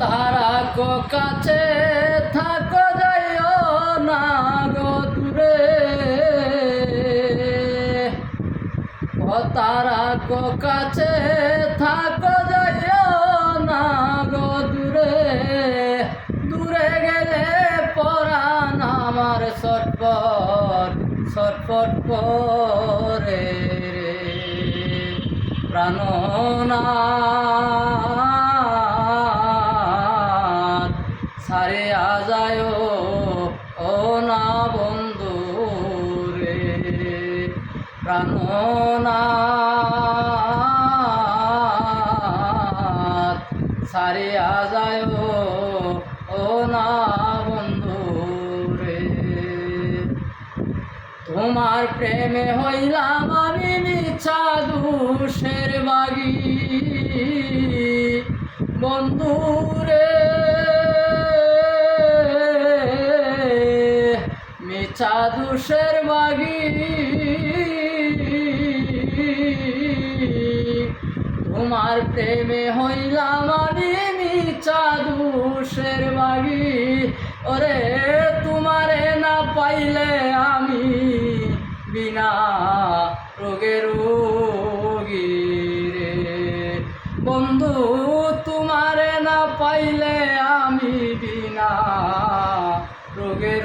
তারা কো কাছে থাকো যাইও না গো দূরে। ও তারা কো কাছে থাকো যাইও না গো দূরে। দূরে গেলে পরাণ আমার সটপট সটপট করে রে সারে আজায়, ও না বন্ধু রে। প্রাণনাথ সারে আজায়, ও না বন্ধু রে। তোমার প্রেমে হইলাম আমি মিছা দুষের বাগি। বন্ধুরে মিছা দুষের বাগি তোমার প্রেমে হইলাম আমি মিছা দুষের বাগি ওরে, তোমারে না পাইলে আমি বিনা রোগের রোগী রে। বন্ধু, তোমারে না পাইলে আমি বিনা রোগের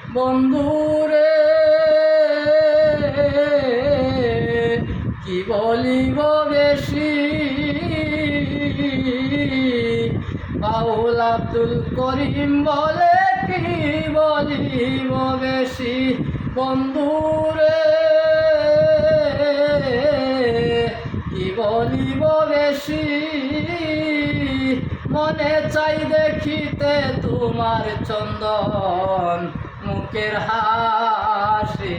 বন্ধুরে, কি বলিব বেশি? বাউল আব্দুল করিম বলে, কি বলিব বেশি? বন্ধুরে, কি বলিব বেশি? মনে চাই দেখিতে তোমার চন্দন। মুখের হাসি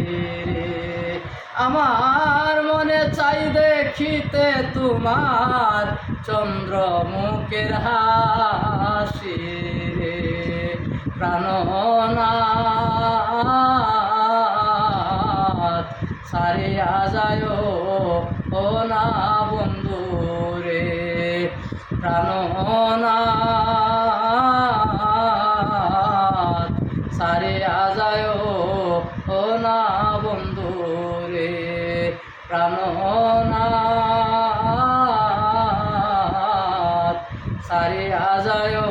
আমার মনে চাই দেখিতে তোমার চন্দ্র মুখের হাসি প্রাণনাথ সারে আজায় ও না বন্ধু রে। প্রাণনাথ সারে আজায় ও না বন্ধু রে প্রাণনাথ সারে আজায়